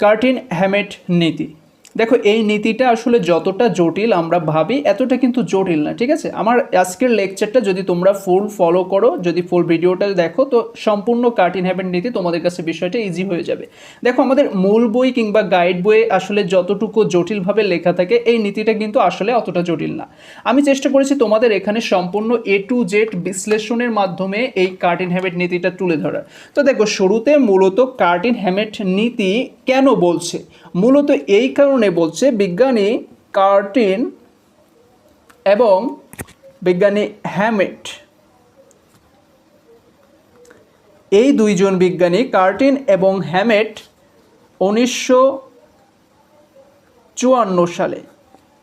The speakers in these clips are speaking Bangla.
কার্টিন হ্যামেট নীতি দেখো, এই নীতিটা আসলে যতটা জটিল আমরা ভাবি, এতটা কিন্তু জটিল না, ঠিক আছে? আমার আজকের লেকচারটা যদি তোমরা ফুল ফলো করো, যদি ফুল ভিডিওটা দেখো, তো সম্পূর্ণ কার্টিন হ্যামেট নীতি তোমাদের কাছে বিষয়টা ইজি হয়ে যাবে। দেখো, আমাদের মূল বই কিংবা গাইড বইয়ে আসলে যতটুকু জটিলভাবে লেখা থাকে, এই নীতিটা কিন্তু আসলে অতটা জটিল না। আমি চেষ্টা করেছি তোমাদের এখানে সম্পূর্ণ এ টু জেড বিশ্লেষণের মাধ্যমে এই কার্টিন হ্যামেট নীতিটা তুলে ধরা তো দেখো, শুরুতে মূলত কার্টিন হ্যামেট নীতি কেন বলছে? মূলত এই কারণে বলছে, বিজ্ঞানী কার্টিন এবং বিজ্ঞানী হ্যামেট। এই দুইজন বিজ্ঞানী, কার্টিন এবং হ্যামেট, উনিশশো চুয়ান্ন সালে,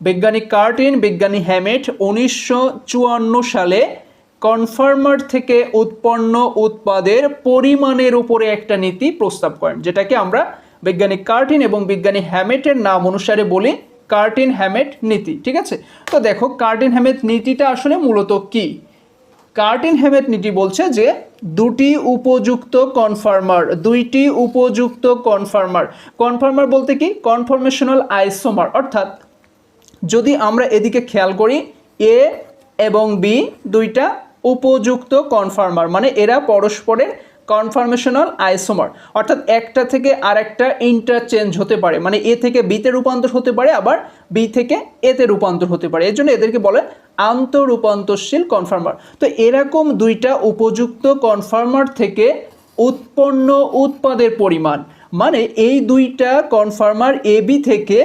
বিজ্ঞানী কার্টিন, বিজ্ঞানী হ্যামেট, উনিশশো চুয়ান্ন সালে কনফার্মার থেকে উৎপন্ন উৎপাদের পরিমাণের উপরে একটা নীতি প্রস্তাব করেন, যেটাকে আমরা বিজ্ঞানী কার্টিন এবং বিজ্ঞানী হ্যামেটের নাম অনুসারে বলি কার্টিন হ্যামেট নীতি, ঠিক আছে? তো দেখো, কার্টিন হ্যামেট নীতিটা আসলে মূলত কি? কার্টিন হ্যামেট নীতি বলছে যে দুটি উপযুক্ত কনফার্মার, দুইটি উপযুক্ত কনফার্মার। কনফার্মার বলতে কি? Conformational isomer. অর্থাৎ যদি আমরা এদিকে খেয়াল করি, এ এবং বি দুইটা উপযুক্ত কনফার্মার মানে এরা পরস্পরের কনফার্মেশনাল আইসোমার, অর্থাৎ একটা থেকে আরেকটা ইন্টারচেঞ্জ হতে পারে। মানে এ থেকে বিতে রূপান্তর হতে পারে, আবার বি থেকে এতে রূপান্তর হতে পারে। এর জন্য এদেরকে বলে আন্তরূপান্তরশীল কনফার্মার তো এরকম দুইটা উপযুক্ত কনফার্মার থেকে উৎপন্ন উৎপাদের পরিমাণ মানে এই দুইটা কনফার্মার এ বি থেকে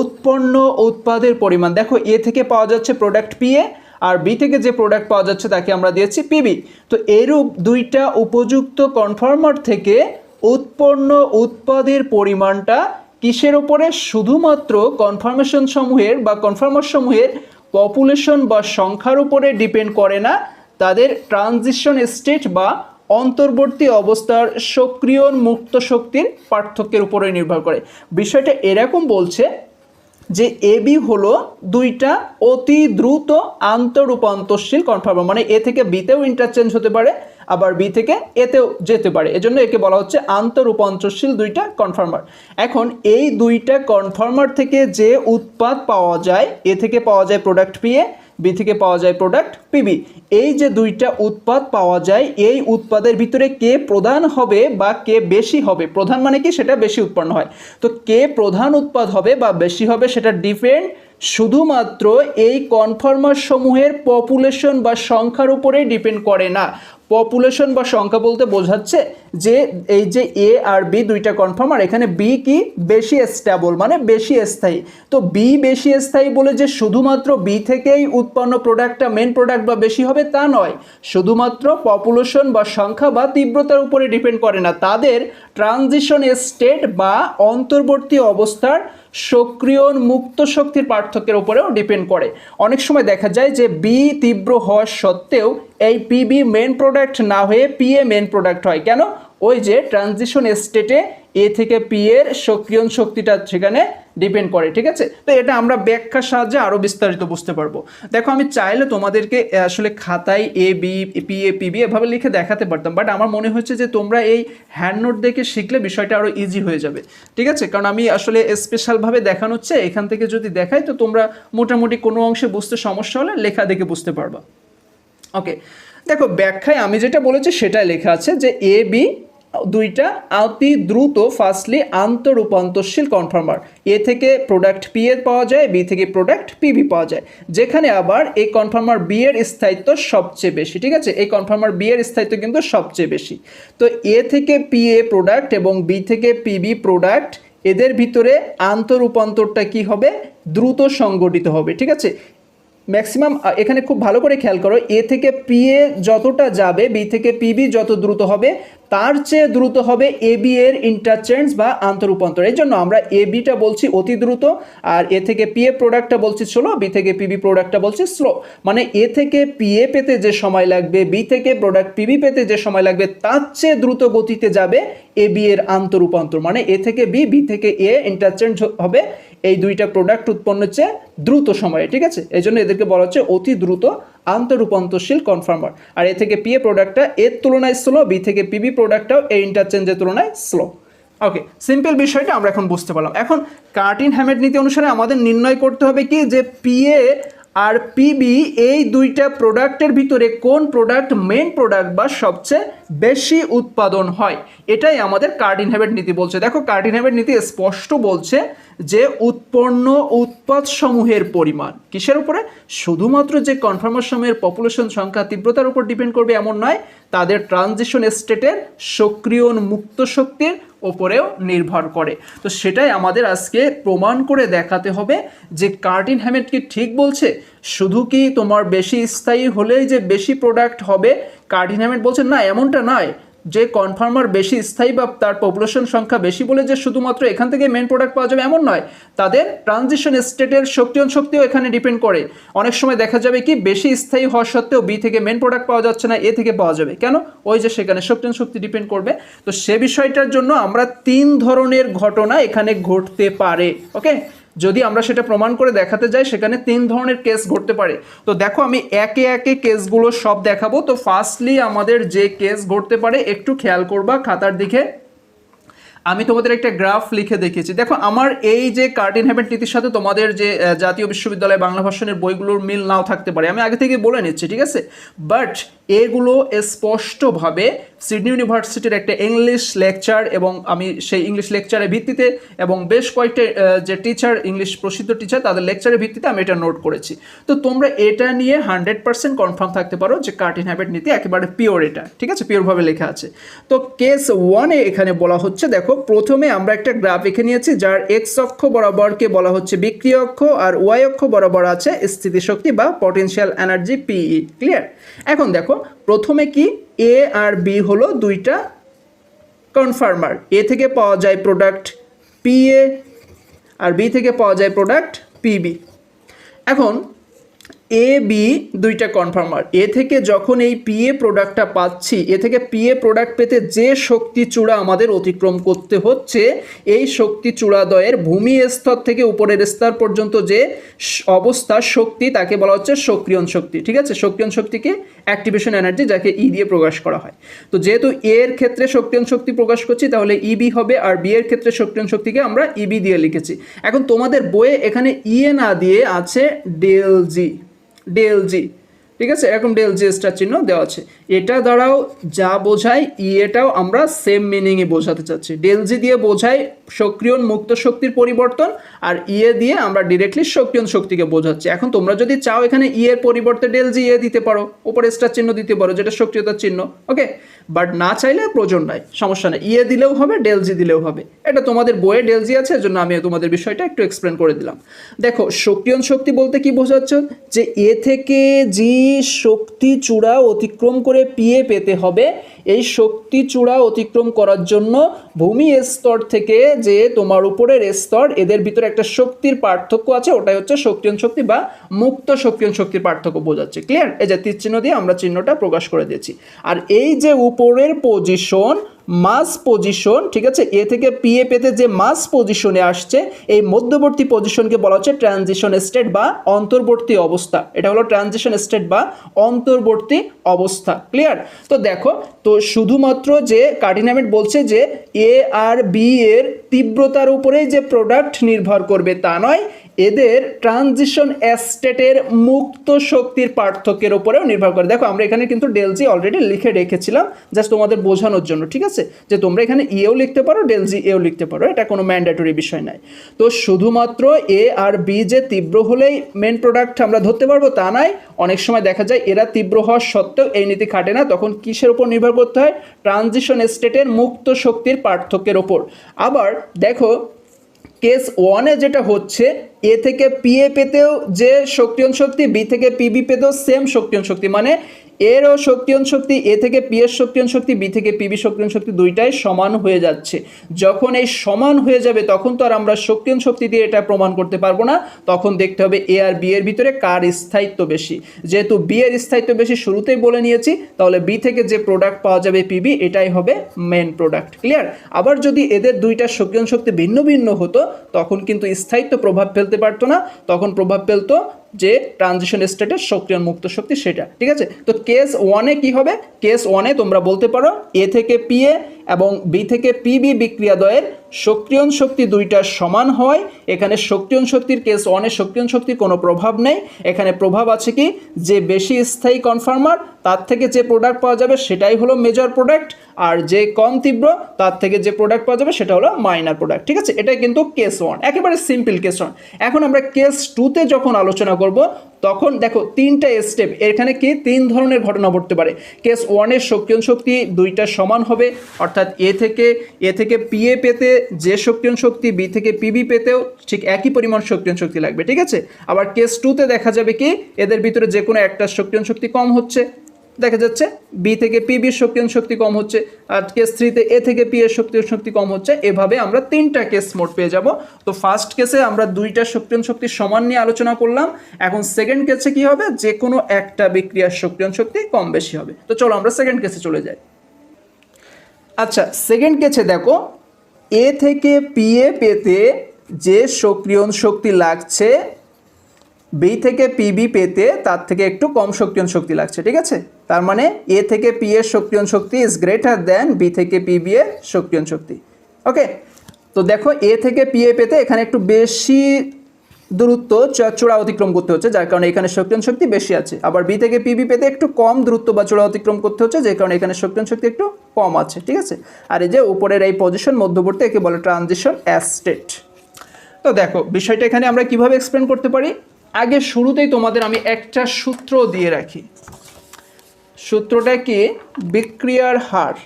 উৎপন্ন উৎপাদের পরিমাণ। দেখো এ থেকে পাওয়া যাচ্ছে প্রোডাক্ট পিএ আর বি থেকে যে প্রোডাক্ট পাওয়া যাচ্ছে তাকে আমরা দিয়েছি পিবি তো এরূপ দুইটা উপযুক্ত কনফার্মার থেকে উৎপন্ন উৎপাদের পরিমাণটা কিসের ওপরে শুধুমাত্র কনফার্মেশন সমূহের বা কনফার্মার সমূহের পপুলেশন বা সংখ্যার উপরে ডিপেন্ড করে না, তাদের ট্রানজিশন স্টেট বা অন্তর্বর্তী অবস্থার সক্রিয় মুক্ত শক্তির পার্থক্যের উপরে নির্ভর করে। বিষয়টা এরকম বলছে যে এবি হলো দুইটা অতি দ্রুত আন্তরূপান্তরশীল কনফার্মার মানে এ থেকে বিতেও ইন্টারচেঞ্জ হতে পারে, আবার বি থেকে এতেও যেতে পারে। এজন্য একে বলা হচ্ছে আন্তরূপান্তরশীল দুইটা কনফার্মার এখন এই দুইটা কনফার্মার থেকে যে উৎপাদ পাওয়া যায়, এ থেকে পাওয়া যায় প্রোডাক্ট পিএ বি থেকে পাওয়া যায় প্রোডাক্ট পিবি এই যে দুইটা উৎপাদ পাওয়া যায়, এই উৎপাদের ভিতরে কে প্রধান হবে বা কে বেশি হবে? প্রধান মানে কি? সেটা বেশি উৎপন্ন হয়। তো কে প্রধান উৎপাদ হবে বা বেশি হবে সেটা ডিপেন্ড শুধুমাত্র এই কনফার্মার সমূহের পপুলেশন বা সংখ্যার উপরেই ডিপেন্ড করে না। পপুলেশন বা সংখ্যা বলতে বোঝাচ্ছে যে এই যে এ আর বি দুইটা কনফার্ম আর এখানে বি কি? বেশি স্ট্যাবল মানে বেশি স্থায়ী। তো বি বেশি স্থায়ী বলে যে শুধুমাত্র বি থেকেই উৎপন্ন প্রোডাক্টটা মেন প্রোডাক্ট বা বেশি হবে তা নয়। শুধুমাত্র পপুলেশন বা সংখ্যা বা তীব্রতার উপরে ডিপেন্ড করে না। তাদের ট্রানজিশন স্টেট বা অন্তর্বর্তী অবস্থার সক্রিয় মুক্ত শক্তির পার্থক্যের উপরেও ডিপেন্ড করে। অনেক সময় দেখা যায় যে বি তীব্র হওয়া সত্ত্বেও এই পিবি মেন প্রোডাক্ট না হয়ে পিএ মেন প্রোডাক্ট হয়। কেন? ওই যে ট্রানজিশন স্টেটে এ থেকে পি এর সক্রিয়ণ শক্তিটা সেখানে ডিপেন্ড করে, ঠিক আছে? তো এটা আমরা ব্যাখ্যার সাহায্যে আরও বিস্তারিত বুঝতে পারব। দেখো, আমি চাইলে তোমাদেরকে আসলে খাতায় A B P A PB এভাবে লিখে দেখাতে পারতাম বাট আমার মনে হচ্ছে যে তোমরা এই হ্যান্ড নোট দেখে শিখলে বিষয়টা আরও ইজি হয়ে যাবে, ঠিক আছে? কারণ আমি আসলে স্পেশালভাবে দেখানো হচ্ছে, এখান থেকে যদি দেখাই, তো তোমরা মোটামুটি কোনো অংশে বুঝতে সমস্যা হলে লেখা দেখে বুঝতে পারবা। ওকে দেখো, ব্যাখ্যায় আমি যেটা বলেছি সেটাই লেখা আছে যে এ বি দুইটা অতি দ্রুত ফার্স্টলি আন্তরূপান্তরশীল কনফার্মার। এ থেকে প্রোডাক্ট পি এর পাওয়া যায়, বি থেকে প্রোডাক্ট পিবি পাওয়া যায়। যেখানে আবার এই কনফার্মার বি এর স্থায়িত্ব সবচেয়ে বেশি, ঠিক আছে? এই কনফার্মার বি এর স্থায়িত্ব কিন্তু সবচেয়ে বেশি। তো এ থেকে পি এ প্রোডাক্ট এবং বি থেকে পিবি প্রোডাক্ট, এদের ভিতরে আন্তরূপান্তরটা কি হবে? দ্রুত সংগঠিত হবে, ঠিক আছে? ম্যাক্সিমাম এখানে খুব ভালো করে খেয়াল করো এ থেকে পি এ যতটা যাবে বি থেকে পিবি যত দ্রুত হবে, তার চেয়ে দ্রুত হবে এ বি এর ইন্টারচেঞ্জ বা আন্তরূপান্তর। এই জন্য আমরা এ বিটা বলছি অতি দ্রুত, আর এ থেকে পি এ প্রোডাক্টটা বলছি স্লো বি থেকে পিবি প্রোডাক্টটা বলছি স্লো মানে এ থেকে পি এ পেতে যে সময় লাগবে বি থেকে প্রোডাক্ট পিবি পেতে যে সময় লাগবে, তার চেয়ে দ্রুত গতিতে যাবে এ বি এর আন্তরূপান্তর। মানে এ থেকে বি বি থেকে এ ইন্টারচেঞ্জ হবে এই দুইটা প্রোডাক্ট উৎপন্ন হচ্ছে দ্রুত সময়ে, ঠিক আছে? এই জন্য এদেরকে বলা হচ্ছে অতি দ্রুত আন্তরূপান্তরশীল কনফার্মার আর এ থেকে পিএ প্রোডাক্টটা এর তুলনায় স্লো বি থেকে পিবি প্রোডাক্টটাও এই ইন্টারচেঞ্জের তুলনায় স্লো ওকে সিম্পল বিষয়টা আমরা এখন বুঝতে পারলাম। এখন কার্টিন হ্যামেট নীতি অনুসারে আমাদের নির্ণয় করতে হবে কি? যে পিএ আর পিবি এই দুইটা প্রোডাক্টের ভিতরে কোন প্রোডাক্ট মেন প্রোডাক্ট বা সবচেয়ে বেশি উৎপাদন হয়? এটাই আমাদের কার্টিন হ্যাবেট নীতি বলছে। দেখো কার্টিন হ্যাবেট নীতি স্পষ্ট বলছে যে উৎপন্ন উৎপাদ সমূহের পরিমাণ। কিসের উপরে? শুধুমাত্র যে কনফার্মার সমূহের পপুলেশন সংখ্যা তীব্রতার উপর ডিপেন্ড করবে এমন নয়, তাদের ট্রানজিশন স্টেটের সক্রিয় মুক্ত শক্তির ওপরেও নির্ভর করে। তো সেটাই আমাদের আজকে প্রমাণ করে দেখাতে হবে যে কার্টিন হ্যামেট কি ঠিক বলছে। শুধু কি তোমার বেশি স্থায়ী হলেই যে বেশি প্রোডাক্ট হবে? কার্টিন হ্যামেট বলছে, না, এমনটা নয়। যে কনফার্মার বেশি স্থায়ী বা তার পপুলেশন সংখ্যা বেশি বলে যে শুধুমাত্র এখান থেকে মেন প্রোডাক্ট পাওয়া যাবে এমন নয়, তাদের ট্রানজিশন স্টেটের শক্তিয়ন শক্তিও এখানে ডিপেন্ড করে। অনেক সময় দেখা যাবে কি বেশি স্থায়ী হওয়া সত্ত্বেও বি থেকে মেন প্রোডাক্ট পাওয়া যাচ্ছে না এ থেকে পাওয়া যাবে। কেন? ওই যে সেখানে শক্তিয়ন শক্তি ডিপেন্ড করবে। তো সে বিষয়টার জন্য আমরা তিন ধরনের ঘটনা এখানে ঘটতে পারে ওকে যদি আমরা সেটা প্রমাণ করে দেখাতে যাই, সেখানে তিন ধরনের কেস ঘটতে পারে। তো দেখো, আমি একে একে কেসগুলো সব দেখাবো। তো ফার্স্টলি আমাদের যে কেস ঘটতে পারে, একটু খেয়াল করবা খাতার দিকে। আমি তোমাদের একটা গ্রাফ লিখে দেখিয়েছি। দেখো, আমার এই যে কার্টিন হ্যাবেট নীতির সাথে তোমাদের যে জাতীয় বিশ্ববিদ্যালয় বাংলা ভাষণের বইগুলোর মিল নাও থাকতে পারে। আমি আগে থেকে বলে নিচ্ছি, ঠিক আছে? বাট এগুলো স্পষ্টভাবে সিডনি ইউনিভার্সিটির একটা ইংলিশ লেকচার এবং আমি সেই ইংলিশ লেকচারের ভিত্তিতে এবং বেশ কয়েকটা যে টিচার ইংলিশ প্রসিদ্ধ টিচার তাদের লেকচারের ভিত্তিতে আমি এটা নোট করেছি। তো তোমরা এটা নিয়ে হান্ড্রেড পার্সেন্ট কনফার্ম থাকতে পারো যে কার্টিন হ্যাবেট নীতি একেবারে পিওর এটা, ঠিক আছে? পিওরভাবে লেখা আছে। তো কেস ওয়ানে এখানে বলা হচ্ছে, দেখো, প্রথমে আমরা একটা গ্রাফ এঁকে নিয়েছি, যার এক্স অক্ষ বরাবরকে বলা হচ্ছে বিক্রিয় অক্ষ আর ওয়াই অক্ষ বরাবর আছে স্থিতিশক্তি বা পটেনশিয়াল এনার্জি পিই ক্লিয়ার এখন দেখো, প্রথমে কি এ আর বি হলো দুইটা কনফার্মার এ থেকে পাওয়া যায় প্রোডাক্ট পি এ আর বি থেকে পাওয়া যায় প্রোডাক্ট পিবি এখন এ বি দুইটা কনফার্মার এ থেকে যখন এই পিএ প্রোডাক্টটা পাচ্ছি এ থেকে পিএ প্রোডাক্ট পেতে যে শক্তি চূড়া আমাদের অতিক্রম করতে হচ্ছে, এই শক্তি চূড়াদয়ের ভূমি স্তর থেকে উপরের স্তর পর্যন্ত যে অবস্থা শক্তি, তাকে বলা হচ্ছে সক্রিয়ণ শক্তি। ঠিক আছে? সক্রিয়ণ শক্তিকে অ্যাক্টিভেশন এনার্জি যাকে ই দিয়ে প্রকাশ করা হয়। তো যেহেতু এ এর ক্ষেত্রে সক্রিয়ণ শক্তি প্রকাশ করছি, তাহলে ইবি হবে, আর বি এর ক্ষেত্রে সক্রিয়ণ শক্তিকে আমরা ইবি দিয়ে লিখেছি। এখন তোমাদের বইয়ে এখানে ইএ না দিয়ে আছে ডেল জি ডেল জি ঠিক আছে? এরকম ডেল স্টার চিহ্ন দেওয়া আছে। এটা দ্বারাও যা বোঝায় ইয়েটাও আমরা সেম মিনিংয়ে বোঝাতে চাচ্ছি। ডেল জি দিয়ে বোঝায় সক্রিয়ণ মুক্ত শক্তির পরিবর্তন আর ইয়ে দিয়ে আমরা ডিরেক্টলি সক্রিয়ণ শক্তিকে বোঝাচ্ছি। এখন তোমরা যদি চাও এখানে ই এর পরিবর্তে ডেল জি এ দিতে পারো ওপরে স্টার চিহ্ন দিতে পারো, যেটা সক্রিয়তার চিহ্ন ওকে বাট না চাইলে প্রয়োজন নাই, সমস্যা নেই। ইয়ে দিলেও হবে ডেল জি দিলেও হবে। এটা তোমাদের বইয়ে ডেল জি আছে এজন্য আমি তোমাদের বিষয়টা একটু এক্সপ্লেন করে দিলাম। দেখো সক্রিয়ণ শক্তি বলতে কি বোঝাচ্ছ? যে এ থেকে জি শক্তি চূড়া অতিক্রম করে পিয়ে পেতে হবে এই শক্তি চূড়া অতিক্রম করার জন্য ভূমি স্তর থেকে যে তোমার উপরের স্তর, এদের ভিতরে একটা শক্তির পার্থক্য আছে, ওটাই হচ্ছে শক্তিয়ন শক্তি বা মুক্ত শক্তিয়ন শক্তির পার্থক্য বোঝাচ্ছে। ক্লিয়ার এই যে তীর চিহ্ন দিয়ে আমরা চিহ্নটা প্রকাশ করে দিয়েছি। আর এই যে উপরের পজিশন মাস পজিশন ঠিক আছে? এ থেকে পিএ পেতে যে মাস পজিশনে আসছে, এই মধ্যবর্তী পজিশনকে বলা হচ্ছে ট্রানজিশন স্টেট বা অন্তর্বর্তী অবস্থা। এটা হলো ট্রানজিশন স্টেট বা অন্তর্বর্তী অবস্থা। ক্লিয়ার তো দেখো, তো শুধুমাত্র যে কার্ডিনামেট বলছে যে এ আর বি এর তীব্রতার উপরেই যে প্রোডাক্ট নির্ভর করবে তা নয় এদের ট্রানজিশন স্টেটের মুক্ত শক্তির পার্থক্যের উপরেও নির্ভর করে। দেখো, আমরা এখানে কিন্তু ডেলজি অলরেডি লিখে রেখেছিলাম জাস্ট তোমাদের বোঝানোর জন্য, ঠিক আছে? যে তোমরা এখানে ইয়েও লিখতে পারো ডেলজি এও লিখতে পারো, এটা কোনো ম্যান্ডেটরি বিষয় নাই। তো শুধুমাত্র এ আর বি যে তীব্র হলেই মেন প্রোডাক্ট আমরা ধরতে পারব, তা নয় অনেক সময় দেখা যায় এরা তীব্র হওয়ার সত্ত্বেও এই নীতি খাটে না, তখন কিসের উপর নির্ভর করতে হয়? ট্রানজিশন স্টেটের মুক্ত শক্তির পার্থক্যের ওপর আবার দেখো কেস ওয়ানে যেটা হচ্ছে এ থেকে পি এ পেতেও যে শক্তি শক্তি বি থেকে পিবি পেতেও সেম শক্তি শক্তি। মানে এরও সক্রিয়ণ শক্তি এ থেকে পি এর সক্রিয়ণ শক্তি বি থেকে পিবি সক্রিয়ণ শক্তি দুইটাই সমান হয়ে যাচ্ছে। যখন এই সমান হয়ে যাবে, তখন তো আর আমরা সক্রিয়ণ শক্তি দিয়ে এটা প্রমাণ করতে পারব না। তখন দেখতে হবে এ আর বি এর ভিতরে কার স্থায়িত্ব বেশি। যেহেতু বি এর স্থায়িত্ব বেশি শুরুতেই বলে নিয়েছি, তাহলে বি থেকে যে প্রোডাক্ট পাওয়া যাবে পিবি এটাই হবে মেন প্রোডাক্ট ক্লিয়ার আবার যদি এদের দুইটা সক্রিয়ণ শক্তি ভিন্ন ভিন্ন হতো, তখন কিন্তু স্থায়িত্ব প্রভাব ফেলতে পারতো না। তখন প্রভাব ফেলতো যে ট্রানজিশন স্টেটের সক্রিয় মুক্ত শক্তি সেটা, ঠিক আছে? তো কেস ওয়ানে কি হবে? কেস ওয়ানে তোমরা বলতে পারো এ থেকে পিএ এবং বি থেকে পিবি বিক্রিয়াদ্বয়ের সক্রিয়ণ শক্তি দুইটা সমান হয়। এখানে সক্রিয়ণ শক্তির কেস ওয়ানের সক্রিয়ণ শক্তির কোনো প্রভাব নেই। এখানে প্রভাব আছে কি? যে বেশি স্থায়ী কনফার্মার তার থেকে যে প্রোডাক্ট পাওয়া যাবে সেটাই হলো মেজর প্রোডাক্ট আর যে কম তীব্র, তার থেকে যে প্রোডাক্ট পাওয়া যাবে সেটা হলো মাইনার প্রোডাক্ট ঠিক আছে? এটাই কিন্তু কেস ওয়ান একেবারে সিম্পল কেস ওয়ান এখন আমরা কেস টুতে যখন আলোচনা করব, তখন দেখো তিনটা স্টেপ এখানে কি? তিন ধরনের ঘটনা ঘটতে পারে। কেস ওয়ানের সক্রিয়ণ শক্তি দুইটা সমান হবে, অর্থাৎ এ থেকে এ থেকে পিএ পেতে যে সক্রিয়ণ শক্তি, বি থেকে পিবি পেতেও ঠিক একই পরিমাণ সক্রিয়ণ শক্তি লাগবে, ঠিক আছে? আবার কেস টুতে দেখা যাবে কি, এদের ভিতরে যে কোনো একটা সক্রিয়ণ শক্তি কম হচ্ছে, দেখা যাচ্ছে? বি থেকে পিবির সক্রিয়ণ শক্তি কম হচ্ছে, আর কেস থ্রিতে এ থেকে পি এর সক্রিয়ণ শক্তি কম হচ্ছে, এভাবে আমরা তিনটা কেস মোট পেয়ে যাব। তো ফার্স্ট কেসে আমরা দুইটা সক্রিয়ণ শক্তি সমান নিয়ে আলোচনা করলাম, এখন সেকেন্ড কেসে কি হবে? যে কোনো একটা বিক্রিয়ার সক্রিয়ণ শক্তি কম বেশি হবে। তো চলো আমরা সেকেন্ড কেসে চলে যাই। আচ্ছা সেকেন্ড কেসে দেখো এ থেকে পিএ পেতে যে সক্রিয়ণ শক্তি লাগছে বি থেকে পিবি পেতে তার থেকে একটু কম সক্রিয়ণ শক্তি লাগছে, ঠিক আছে? তার মানে এ থেকে পি এর সক্রিয়ণ শক্তি ইজ গ্রেটার দেন বি থেকে পিবি এর সক্রিয়ণ শক্তি ওকে তো দেখো এ থেকে পি এ পেতে এখানে একটু বেশি দূরত্ব চূড়া অতিক্রম করতে হচ্ছে, যার কারণে এখানে সক্রিয়ণ শক্তি বেশি আছে। আবার বি থেকে পিবি পেতে একটু কম দূরত্ব বা চূড়া অতিক্রম করতে হচ্ছে, যে কারণে এখানে সক্রিয়ণ শক্তি একটু কম আছে, ঠিক আছে? আর এই যে উপরের এই পজিশন মধ্যবর্তী একে বলে ট্রানজিশন অ্যাস্টেট তো দেখো, বিষয়টা এখানে আমরা কীভাবে এক্সপ্লেন করতে পারি? আগে শুরুতেই তোমাদের আমি একটা সূত্র দিয়ে রাখি। সূত্রটা কি? বিক্রিয়ার হার।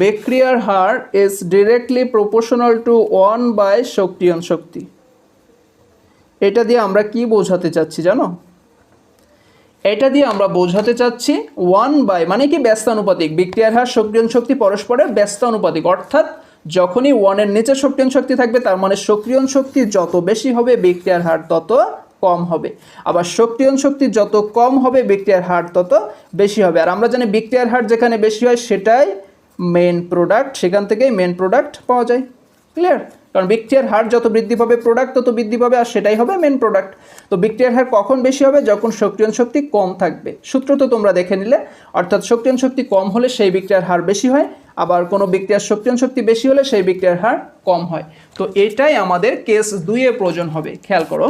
বিক্রিয়ার হার is directly proportional to one by সক্রিয়ণ শক্তি। এটা দিয়ে আমরা কি বোঝাতে চাচ্ছি জানো? এটা দিয়ে আমরা বোঝাতে চাচ্ছি ওয়ান বাই মানে কি ব্যস্তানুপাতিক। বিক্রিয়ার হার সক্রিয়ণ শক্তি, পরস্পরের ব্যস্তানুপাতিক। অর্থাৎ যখনই ওয়ানের নিচে সক্রিয়ণ শক্তি থাকবে, তার মানে সক্রিয়ণ শক্তি যত বেশি হবে, বিক্রিয়ার হার তত কম হবে। আবার সক্রিয়ণ শক্তি যত কম হবে, বিক্রিয়ার হার তত বেশি হবে। আর আমরা জানি বিক্রিয়ার হার যেখানে বেশি হয়, সেটাই মেন প্রোডাক্ট সেখান থেকেই মেন প্রোডাক্ট পাওয়া যায়। ক্লিয়ার কারণ বিক্রিয়ার হার যত বৃদ্ধি পাবে প্রোডাক্ট তত বৃদ্ধি পাবে, আর সেটাই হবে মেন প্রোডাক্ট তো বিক্রিয়ার হার কখন বেশি হবে? যখন সক্রিয়ণ শক্তি কম থাকবে। সূত্র তো তোমরা দেখে নিলে। অর্থাৎ সক্রিয়ণ শক্তি কম হলে সেই বিক্রিয়ার হার বেশি হয়, আবার কোনো বিক্রিয়ার সক্রিয়ণ শক্তি বেশি হলে সেই বিক্রিয়ার হার কম হয়। তো এটাই আমাদের কেস দুইয়ে প্রয়োজন হবে। খেয়াল করো।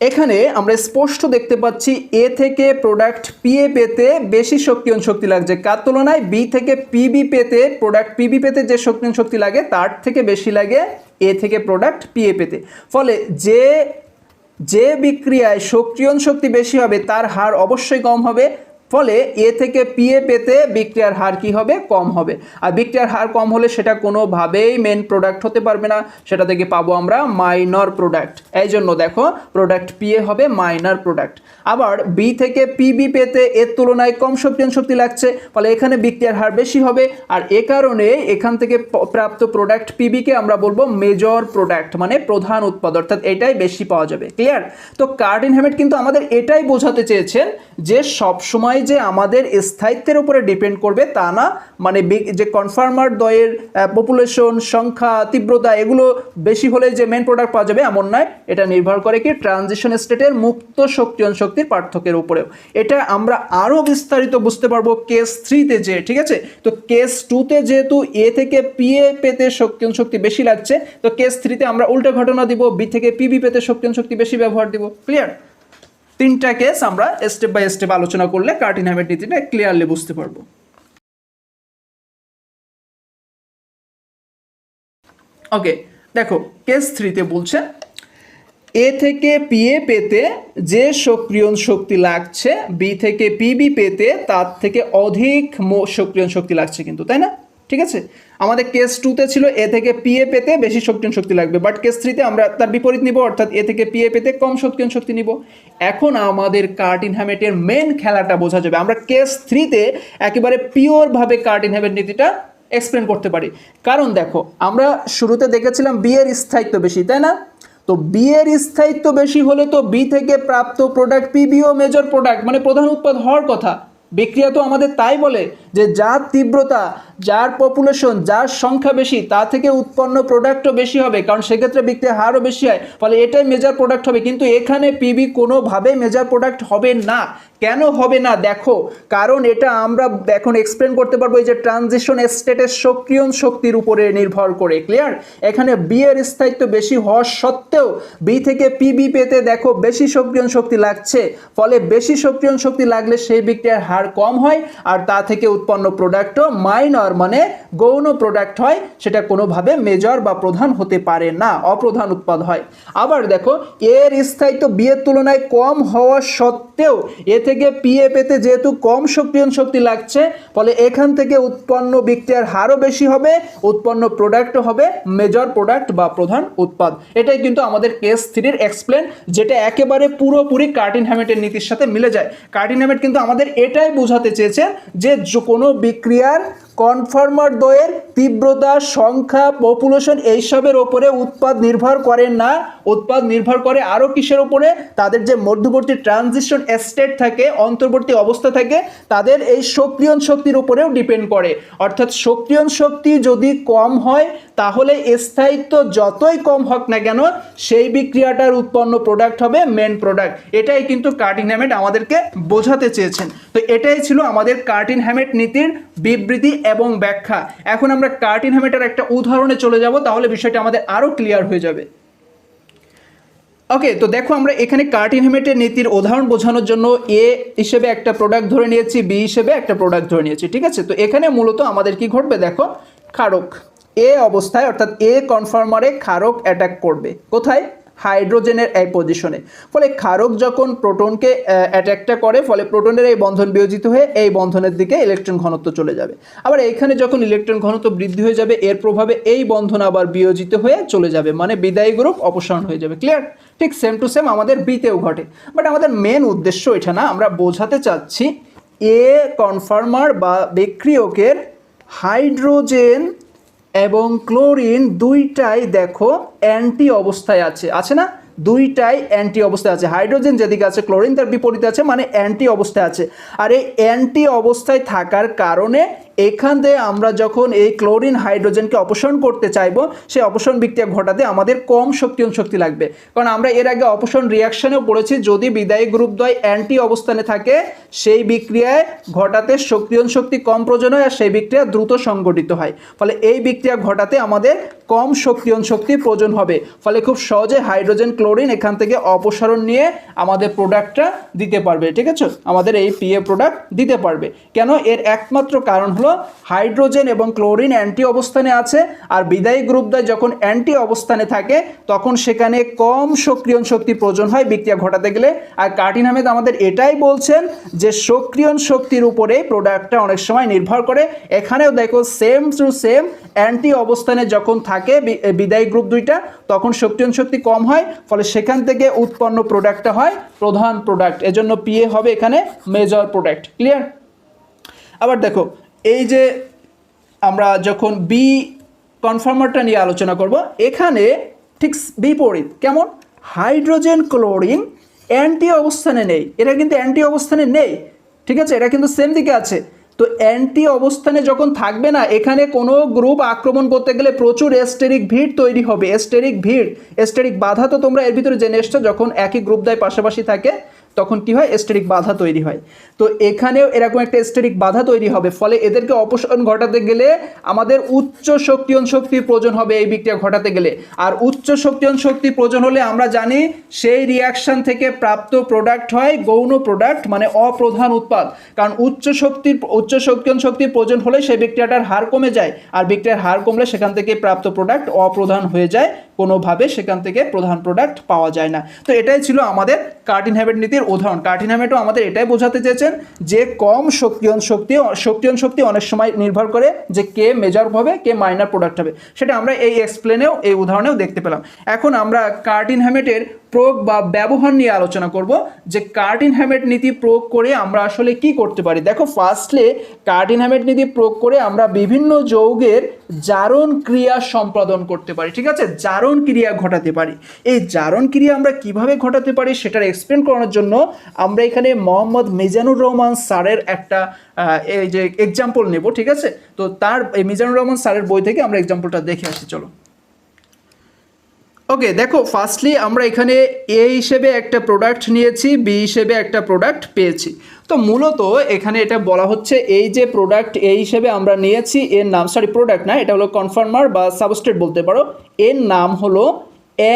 এখানে আমরা স্পষ্ট দেখতে পাচ্ছি এ থেকে প্রোডাক্ট পি এ পেতে বেশি শক্তিয়ন শক্তি লাগছে। কার তুলনায় বি থেকে পিবি পেতে প্রোডাক্ট পিবি পেতে যে শক্তিয়ন শক্তি লাগে, তার থেকে বেশি লাগে এ থেকে প্রোডাক্ট পি এ পেতে। ফলে যে যে বিক্রিয়ায় সক্রিয়ণ শক্তি বেশি হবে, তার হার অবশ্যই কম হবে। ফলে এ থেকে পিএ পেতে বিক্রিয়ার হার কি হবে? কম হবে। আর বিক্রিয়ার হার কম হলে সেটা কোনোভাবেই মেন প্রোডাক্ট হতে পারবে না। সেটা থেকে পাবো আমরা মাইনর প্রোডাক্ট এই জন্য দেখো প্রোডাক্ট পিএ হবে মাইনর প্রোডাক্ট আবার বি থেকে পিবি পেতে এর তুলনায় কম সক্রিয়ণ শক্তি লাগছে, ফলে এখানে বিক্রিয়ার হার বেশি হবে। আর এ কারণে এখান থেকে প্রাপ্ত প্রোডাক্ট পিবিকে আমরা বলব মেজর প্রোডাক্ট মানে প্রধান উৎপাদ। অর্থাৎ এটাই বেশি পাওয়া যাবে। ক্লিয়ার তো কার্টিন হ্যামেট কিন্তু আমাদের এটাই বোঝাতে চেয়েছেন যে সবসময় যে আমাদের স্থায়িত্বের উপরে ডিপেন্ড করবে, তা না। মানে যে কনফার্মার দয়ের পপুলেশন সংখ্যা, তীব্রতা, এগুলো বেশি হলে যে মেন প্রোডাক্ট পাওয়া যাবে, এমন নয়। এটা নির্ভর করে কি? ট্রানজিশন স্টেটের মুক্ত শক্তি শক্তির পার্থক্যের উপরেও। এটা আমরা আরও বিস্তারিত বুঝতে পারব কেস থ্রিতে যে ঠিক আছে? তো কেস টুতে যেহেতু এ থেকে পি এ পেতে সক্রিয়ণ শক্তি বেশি লাগছে, তো কেস থ্রিতে আমরা উল্টো ঘটনা দিব বি থেকে পিবি পেতে সক্রিয়ণ শক্তি বেশি ব্যবহার দিব। ক্লিয়ার তিনটা কেস আমরা স্টেপ বাই স্টেপ আলোচনা করলে কার্টিন হ্যামেট নীতিটা ক্লিয়ারলি বুঝতে পারব। ওকে দেখো কেস থ্রিতে বলছে এ থেকে পিএ পেতে যে সক্রিয়ণ শক্তি লাগছে বি থেকে পিবি পেতে তার থেকে অধিক সক্রিয়ণ শক্তি লাগছে কিন্তু, তাই না? ঠিক আছে? আমাদের কেস টুতে ছিল এ থেকে পিএ পেতে বেশি সক্রিয়ণ শক্তি লাগবে বাট কেস থ্রিতে আমরা তার বিপরীত নিব, অর্থাৎ এ থেকে পিএ পেতে কম সক্রিয়ণ শক্তি নিব। এখন আমাদের কার্টিন হ্যামেটের মেন খেলাটা বোঝা যাবে। আমরা কেস থ্রিতে একেবারে পিওরভাবে কার্টিন হ্যামেট নীতিটা এক্সপ্লেন করতে পারি। কারণ দেখো, আমরা শুরুতে দেখেছিলাম বিয়ের স্থায়িত্ব বেশি, তাই না? তো বি এর স্থায়িত্ব বেশি হলে তো বি থেকে প্রাপ্ত প্রোডাক্ট পিবিও মেজর প্রোডাক্ট মানে প্রধান উৎপাদ হওয়ার কথা। বিক্রিয়া তো আমাদের তাই বলে যে যার তীব্রতা, যার পপুলেশন যার সংখ্যা বেশি, তা থেকে উৎপন্ন প্রোডাক্টও বেশি হবে। কারণ সেক্ষেত্রে বিক্রির হারও বেশি হয়। ফলে এটাই মেজার প্রোডাক্ট হবে। কিন্তু এখানে পিবি কোনোভাবেই মেজার প্রোডাক্ট হবে না। কেন হবে না? দেখো, কারণ এটা আমরা এখন এক্সপ্লেন করতে পারব এই যে ট্রানজিশন স্টেটের সক্রিয়ণ শক্তির উপরে নির্ভর করে। ক্লিয়ার এখানে বি এর স্থায়িত্ব বেশি হওয়া সত্ত্বেও বি থেকে পিবি পেতে দেখো বেশি সক্রিয়ণ শক্তি লাগছে। ফলে বেশি সক্রিয়ণ শক্তি লাগলে সেই বিক্রিয়ার হার কম হয়। আর তা থেকে উৎপন্ন প্রোডাক্টও মাইনর মানে গৌণ প্রোডাক্ট হয়, সেটা কোনোভাবে মেজর বা প্রধান হতে পারে না, অপ্রধান উৎপাদ হয়। আবার দেখো, এর স্থায়িত্ব বিয়ের তুলনায় কম হওয়া সত্ত্বেও, এ থেকে পি এ পেতে যেহেতু কম সক্রিয়ণ শক্তি লাগছে, ফলে এখান থেকে উৎপন্ন বিক্রিয়ার হারও বেশি হবে, উৎপন্ন প্রোডাক্টও হবে মেজর প্রোডাক্ট বা প্রধান উৎপাদ। এটাই কিন্তু আমাদের কেস থ্রির এক্সপ্লেন যেটা একেবারে পুরোপুরি কার্টিন হ্যামেটের নীতির সাথে মিলে যায়। কার্টিন হ্যামেট কিন্তু আমাদের এটাই বোঝাতে চেয়েছে যে কোনো বিক্রিয়ার কনফার্মার দ্বয়ের তীব্রতা, সংখ্যা পপুলেশন এইসবের ওপরে উৎপাদ নির্ভর করে না। উৎপাদ নির্ভর করে আরও কিসের ওপরে? তাদের যে মধ্যবর্তী ট্রানজিশন স্টেট থাকে, অন্তর্বর্তী অবস্থা থাকে, তাদের এই সক্রিয়ণ শক্তির উপরেও ডিপেন্ড করে। অর্থাৎ সক্রিয়ণ শক্তি যদি কম হয়, তাহলে স্থায়িত্ব যতই কম হোক না কেন, সেই বিক্রিয়াটার উৎপন্ন প্রোডাক্ট হবে মেন প্রোডাক্ট এটাই কিন্তু কার্টিন হ্যামেট আমাদেরকে বোঝাতে চেয়েছেন। তো এটাই ছিল আমাদের কার্টিন হ্যামেট নীতির বিবৃতি এবং ব্যাখ্যা। এখন আমরা কার্টিন হ্যামেটের একটা উদাহরণে চলে যাব, তাহলে বিষয়টা আমাদের আরও ক্লিয়ার হয়ে যাবে। ওকে তো দেখো আমরা এখানে কার্টিন হেমেটের নীতির উদাহরণ বোঝানোর জন্য এ হিসেবে একটা প্রোডাক্ট ধরে নিয়েছি বি হিসেবে একটা প্রোডাক্ট ধরে নিয়েছি, ঠিক আছে? তো এখানে মূলত আমাদের কি ঘটবে দেখো? ক্ষারক। এ অবস্থায়, অর্থাৎ এ কনফার্মারে ক্ষারক অ্যাটাক করবে। কোথায়? হাইড্রোজেনের এই পজিশনে ফলে ক্ষারক যখন প্রোটনকে অ্যাট্যাকটা করে, ফলে প্রোটনের এই বন্ধন বিয়োজিত হয়ে এই বন্ধনের দিকে ইলেকট্রন ঘনত্ব চলে যাবে। আবার এইখানে যখন ইলেকট্রন ঘনত্ব বৃদ্ধি হয়ে যাবে, এর প্রভাবে এই বন্ধন আবার বিয়োজিত হয়ে চলে যাবে মানে বিদায়ী গ্রুপ অপসারণ হয়ে যাবে। ক্লিয়ার ঠিক সেম টু সেম আমাদের বিতেও ঘটে। বাট আমাদের মেন উদ্দেশ্য এটা না, আমরা বোঝাতে চাচ্ছি এ কনফার্মার বা বিক্রিয়কের হাইড্রোজেন এবং ক্লোরিন দুইটাই দেখো অ্যান্টি অবস্থায় আছে। আছে না? দুইটাই অ্যান্টি অবস্থায় আছে। হাইড্রোজেন যেদিকে আছে, ক্লোরিন তার বিপরীতে আছে মানে অ্যান্টি অবস্থায় আছে। আর এই অ্যান্টি অবস্থায় থাকার কারণে এখান থেকে আমরা যখন এই ক্লোরিন হাইড্রোজেনকে অপসারণ করতে চাইব, সেই অপসারণ বিক্রিয়া ঘটাতে আমাদের কম শক্তি শক্তি লাগবে। কারণ আমরা এর আগে অপসারণ রিয়াকশনেও পড়েছি, যদি বিদায়ী গ্রুপ দ্বয় অ্যান্টি অবস্থানে থাকে, সেই বিক্রিয়ায় ঘটাতে শক্তি শক্তি কম প্রয়োজন হয় আর সেই বিক্রিয়া দ্রুত সংগঠিত হয়। ফলে এই বিক্রিয়া ঘটাতে আমাদের কম সক্রিয়ন শক্তি প্রয়োজন হবে। ফলে খুব সহজে হাইড্রোজেন ক্লোরিন এখান থেকে অপসারণ নিয়ে আমাদের প্রোডাক্টটা দিতে পারবে, ঠিক আছে? আমাদের এই পিএ প্রোডাক্ট দিতে পারবে। কেন? এর একমাত্র কারণ হলো হাইড্রোজেন এবং ক্লোরিন অ্যান্টি অবস্থানে আছে আর বিদায়ী গ্রুপ দ্বয় যখন অ্যান্টি অবস্থানে থাকে, তখন সেখানে কম সক্রিয়ণ শক্তি প্রয়োজন হয় বিক্রিয়া ঘটাতে গেলে। আর কার্টিন আহমেদ আমাদের এটাই বলছেন যে সক্রিয়ণ শক্তির উপরে প্রোডাক্টটা অনেক সময় নির্ভর করে। এখানেও দেখো সেম টু সেম অ্যান্টি অবস্থানে যখন থাকে বি- বিদায়ী গ্রুপ দুইটা, তখন সক্রিয়ণ শক্তি কম হয়, ফলে সেখান থেকে উৎপন্ন প্রোডাক্টটা হয় প্রধান প্রোডাক্ট এজন্য পিএ হবে এখানে মেজর প্রোডাক্ট ক্লিয়ার আবার দেখো, এই যে আমরা যখন বি কনফার্মারটা নিয়ে আলোচনা করব, এখানে ঠিক বিপরীত, কেমন? হাইড্রোজেন ক্লোরিন অ্যান্টি অবস্থানে নেই, এটা কিন্তু অ্যান্টি অবস্থানে নেই, ঠিক আছে? এটা কিন্তু সেম দিকে আছে। তো অ্যান্টি অবস্থানে যখন থাকবে না, এখানে কোনো গ্রুপ আক্রমণ করতে গেলে প্রচুর এস্টেরিক ভিড় তৈরি হবে। এস্টেরিক ভিড় এস্টেরিক বাধা তো তোমরা এর ভিতরে জেনে এসছো, যখন একই গ্রুপ দেয় পাশাপাশি থাকে। তখন কি হয়? এস্টেরিক বাধা তৈরি হয়। তো এখানেও এরকম একটা এস্টেরিক বাধা তৈরি হবে। ফলে এদেরকে অপসারণ ঘটাতে গেলে আমাদের উচ্চ শক্তিয়ন শক্তির প্রয়োজন হবে এই বিক্রিয়া ঘটাতে গেলে। আর উচ্চ শক্তিয়ন শক্তি প্রয়োজন হলে আমরা জানি সেই রিয়াকশন থেকে প্রাপ্ত প্রোডাক্ট হয় গৌণ প্রোডাক্ট মানে অপ্রধান উৎপাদ। কারণ উচ্চ শক্তির, উচ্চ শক্তিয়ন শক্তির প্রয়োজন হলে সেই বিক্রিয়াটার হার কমে যায়। আর বিক্রিয়ার হার কমলে সেখান থেকে প্রাপ্ত প্রোডাক্ট অপ্রধান হয়ে যায়। কোনোভাবে সেখান থেকে প্রধান প্রোডাক্ট পাওয়া যায় না। তো এটাই ছিল আমাদের কার্টিন হ্যাবিট নীতির উদাহরণ। কার্টিন হ্যাবিটও আমাদের এটাই বোঝাতে চেয়েছেন যে কম শক্তিয়ন শক্তি শক্তিয়ন শক্তি অনেক সময় নির্ভর করে যে কে মেজর হবে, কে মাইনার প্রোডাক্ট হবে। সেটা আমরা এই এক্সপ্লেনেও এই উদাহরণেও দেখতে পেলাম। এখন আমরা কার্টিন হ্যামেটের প্রয়োগ বা ব্যবহার নিয়ে আলোচনা করব যে কার্টিন হ্যামেট নীতি প্রয়োগ করে আমরা আসলে কি করতে পারি। দেখো ফার্স্টলে কার্টিন হ্যামেট নীতি প্রয়োগ করে আমরা বিভিন্ন যৌগের জারণ ক্রিয়া সম্পাদন করতে পারি, ঠিক আছে? জারণ ক্রিয়া ঘটাতে পারি। এই জারণ ক্রিয়া আমরা কীভাবে ঘটাতে পারি সেটার এক্সপ্লেন করানোর জন্য আমরা এখানে মোহাম্মদ মিজানুর রহমান স্যারের একটা এই যে এক্সাম্পল নেব, ঠিক আছে? তো তার মিজানুর রহমান স্যারের বই থেকে আমরা এক্সাম্পলটা দেখে আসি, চলো। ওকে দেখো ফার্স্টলি আমরা এখানে এ হিসেবে একটা প্রোডাক্ট নিয়েছি বি হিসেবে একটা প্রোডাক্ট পেয়েছি। তো মূলত এখানে এটা বলা হচ্ছে এই যে প্রোডাক্ট এই হিসেবে আমরা নিয়েছি, এর নাম সরি প্রোডাক্ট না, এটা হলো কনফার্মার বা সাবস্টেট বলতে পারো। এর নাম হলো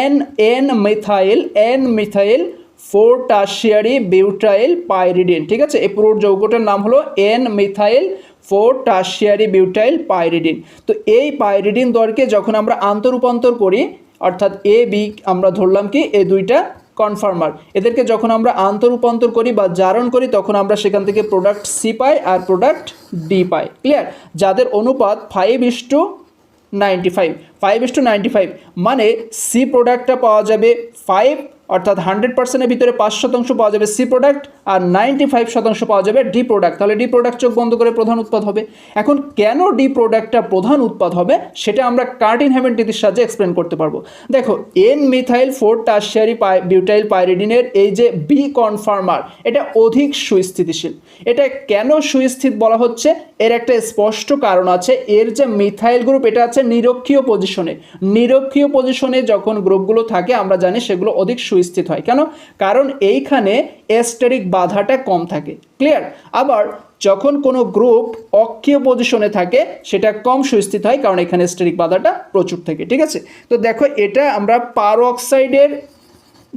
N N methyl N methyl four tertiary butyl pyridine ঠিক আছে? এই পুরো যৌগটার নাম হলো N methyl four tertiary butyl pyridine তো এই পাইরিডিন দরকে যখন আমরা আন্তরূপান্তর করি অর্থাৎ এ বি আমরা ধরলাম কি? এ দুইটা কনফার্মার এদেরকে যখন আমরা আন্তরূপান্তর করি বা জারণ করি, তখন আমরা সেখান থেকে প্রোডাক্ট সি পাই আর প্রোডাক্ট ডি পাই। ক্লিয়ার যাদের অনুপাত five is to ninety five five is to ninety five মানে সি প্রোডাক্টটা পাওয়া যাবে ফাইভ অর্থাৎ হান্ড্রেড পার্সেন্টের ভিতরে পাঁচ শতাংশ পাওয়া যাবে সি প্রোডাক্ট আর নাইনটি ফাইভ শতাংশ পাওয়া যাবে ডি প্রোডাক্ট তাহলে ডি প্রোডাক্ট চোখ বন্ধ করে প্রধান উৎপাদ হবে। এখন কেন ডি প্রোডাক্টটা প্রধান উৎপাদ হবে সেটা আমরা কার্টিন হ্যামেট নীতির সাহায্যে এক্সপ্লেন করতে পারব। দেখো এন মিথাইল ফোর টার্সিয়ারি পাই বিউটাইল পাইরিডিনের এই যে বি কনফার্মার এটা অধিক সুস্থিতিশীল। এটা কেন সুস্থিত বলা হচ্ছে? এর একটা স্পষ্ট কারণ আছে। এর যে মিথাইল গ্রুপ এটা আছে নিরক্ষীয় পজিশনে নিরক্ষীয় পজিশনে যখন গ্রুপগুলো থাকে, আমরা জানি সেগুলো অধিক সুস্থিত হয়। কেন? কারণ এইখানে এস্টেরিক বাধাটা কম থাকে। ক্লিয়ার আবার যখন কোনো গ্রুপ অক্ষীয় পজিশনে থাকে, সেটা কম সুস্থিত হয়, কারণ এখানে স্টেরিক বাধাটা প্রচুর থাকে। ঠিক আছে? তো দেখো, এটা আমরা পার অক্সাইডের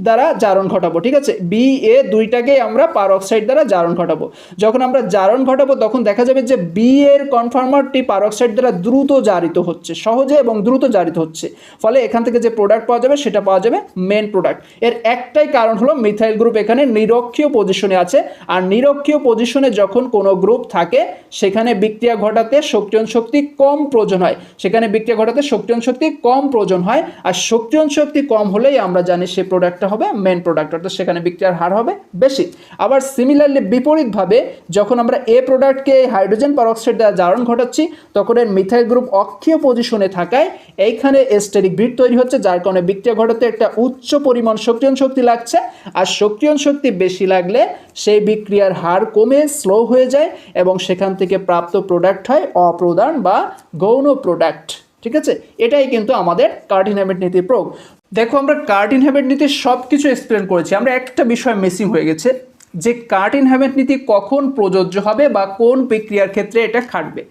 দ্বারা জারণ ঘটাবো, ঠিক আছে? বি এ দুইটাকেই আমরা পার অক্সাইড দ্বারা জারণ ঘটাবো। যখন আমরা জারণ ঘটাবো, তখন দেখা যাবে যে বি এর কনফার্মারটি পার অক্সাইড দ্বারা দ্রুত জারিত হচ্ছে, সহজে এবং দ্রুত জারিত হচ্ছে। ফলে এখান থেকে যে প্রোডাক্ট পাওয়া যাবে, সেটা পাওয়া যাবে মেন প্রোডাক্টের একটাই কারণ হলো মিথাইল গ্রুপ এখানে নিরক্ষীয় পজিশনে আছে, আর নিরক্ষীয় পজিশনে যখন কোনো গ্রুপ থাকে, সেখানে বিক্রিয়া ঘটাতে শক্তিয়ন শক্তি কম প্রয়োজন হয়। সেখানে বিক্রিয়া ঘটাতে শক্তিয়ন শক্তি কম প্রয়োজন হয়, আর শক্তিয়ন শক্তি কম হলেই আমরা জানি সেই প্রোডাক্টটা হবে মেন প্রোডাক্ট অর্থাৎ সেখানে বিক্রিয়ার হার হবে বেশি। আবার সিমিলারলি বিপরীতভাবে, যখন আমরা এ প্রোডাক্টকে হাইড্রোজেন পারঅক্সাইড দ্বারা জারণ ঘটাচ্ছি, তখন এর মিথাইল গ্রুপ অক্ষীয় পজিশনে থাকায়, এইখানে এস্টেরিক ভিড় তৈরি হচ্ছে, যার কারণে বিক্রিয়া ঘটাতে একটা উচ্চ পরিমাণ সক্রিয়ন শক্তি লাগছে। আর সক্রিয়ন শক্তি বেশি লাগলে সেই বিক্রিয়ার হার কমে স্লো হয়ে যায় এবং সেখান থেকে প্রাপ্ত প্রোডাক্ট হয় অপ্রদান বা গৌণ প্রোডাক্ট ঠিক আছে? এটাই কিন্তু আমাদের কার্টিন হ্যাবিট নীতির প্রয়োগ। দেখো, আমরা কার্টিন হ্যাবিট নীতির সব কিছু এক্সপ্লেন করেছি। আমরা একটা বিষয় মিসিং হয়ে গেছে, যে কার্টিন হ্যাবিট নীতি কখন প্রযোজ্য হবে বা কোন বিক্রিয়ার ক্ষেত্রে এটা খাটবে।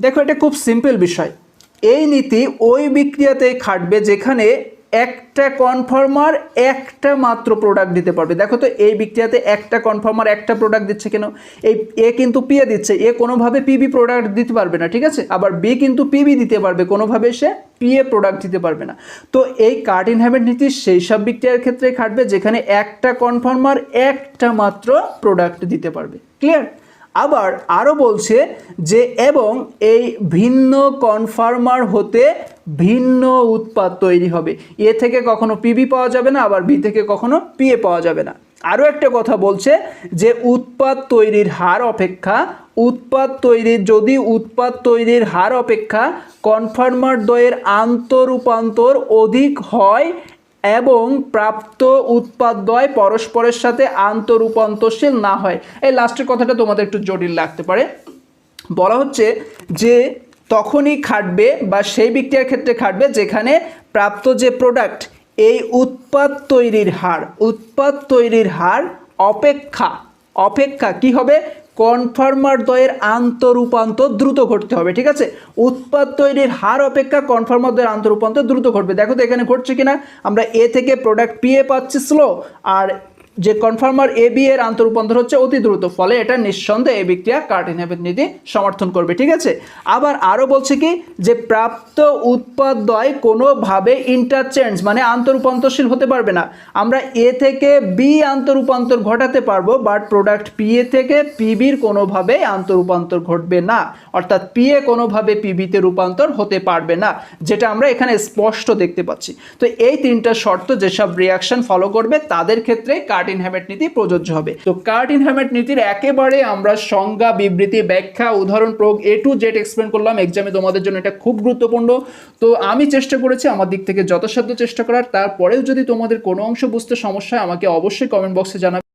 দেখো, এটা খুব সিম্পল বিষয়। এই নীতি ওই বিক্রিয়াতে খাটবে যেখানে একটা কনফার্মার একটা মাত্র প্রোডাক্ট দিতে পারবে। দেখো তো, এই বিক্রিয়াতে একটা কনফার্মার একটা প্রোডাক্ট দিচ্ছে কেন? এই এ কিন্তু পিএ দিচ্ছে। এ কোনোভাবে পিবি প্রোডাক্ট দিতে পারবে না, ঠিক আছে? আবার বি কিন্তু পিবি দিতে পারবে। কোনোভাবে সে পিএ প্রোডাক্ট দিতে পারবে না। তো এই কার্টিন হ্যাবিট নীতি সেই সব বিক্রিয়ার ক্ষেত্রে খাটবে, যেখানে একটা কনফার্মার একটা মাত্র প্রোডাক্ট দিতে পারবে। ক্লিয়ার আবার আরও বলছে যে, এবং এই ভিন্ন কনফার্মার হতে ভিন্ন উৎপাদ তৈরি হবে। এ থেকে কখনো পিবি পাওয়া যাবে না, আবার বি থেকে কখনো পিএ পাওয়া যাবে না। আরও একটা কথা বলছে যে, উৎপাদ তৈরির হার অপেক্ষা, উৎপাদ তৈরির যদি উৎপাদ তৈরির হার অপেক্ষা কনফার্মার দ্বয়ের আন্তরূপান্তর অধিক হয় এবং প্রাপ্ত উৎপাদয় পরস্পরের সাথে আন্তরূপান্তরশীল না হয়। এই লাস্টের কথাটা তোমাদের একটু জটিল লাগতে পারে। বলা হচ্ছে যে তখনই খাটবে বা সেই বিক্রিয়ার ক্ষেত্রে খাটবে যেখানে প্রাপ্ত যে প্রোডাক্ট এই উৎপাদ তৈরির হার, উৎপাদ তৈরির হার অপেক্ষা অপেক্ষা কি হবে? কনফার্মার দ্বয়ের আন্তরূপান্তর দ্রুত ঘটতে হবে, ঠিক আছে? উৎপাদ তৈরির হার অপেক্ষা কনফার্মার দ্বয়ের আন্তরূপান্তর দ্রুত ঘটবে। দেখো তো এখানে ঘটছে কিনা? আমরা এ থেকে প্রোডাক্ট পিয়ে পাচ্ছি স্লো আর যে কনফার্মার এ বি এর আন্তরূপান্তর হচ্ছে অতি দ্রুত, ফলে এটা নিঃসন্দেহে এই বিক্রিয়া কার্টিন হ্যাবেট নীতি সমর্থন করবে, ঠিক আছে? আবার আরও বলছে কি, যে প্রাপ্ত উৎপাদয় কোনোভাবে ইন্টারচেঞ্জ মানে আন্তরূপান্তরশীল হতে পারবে না। আমরা এ থেকে বি আন্তরূপান্তর ঘটাতে পারব বাট প্রোডাক্ট পি এ থেকে পিবির কোনোভাবে আন্তরূপান্তর ঘটবে না। অর্থাৎ পি এ কোনোভাবে পিবিতে রূপান্তর হতে পারবে না, যেটা আমরা এখানে স্পষ্ট দেখতে পাচ্ছি। তো এই তিনটা শর্ত যেসব রিয়াকশন ফলো করবে, তাদের ক্ষেত্রে কার্টিন হ্যামেট নীতি প্রযোজ্য হবে তো কার্ট ইনহ্যাবিট নীতির একেবারে আমরা সংজ্ঞা, বিবৃতি, ব্যাখ্যা, উদাহরণ, প্রয়োগ এ টু জেড এক্সপ্লেন করলাম। এক্সামে তোমাদের জন্য এটা খুব গুরুত্বপূর্ণ। তো আমি চেষ্টা করেছি আমার দিক থেকে যথাসাধ্য চেষ্টা করার। তারপরেও যদি তোমাদের কোনো অংশ বুঝতে সমস্যা হয়, আমাকে অবশ্যই কমেন্ট বক্সে জানাবে।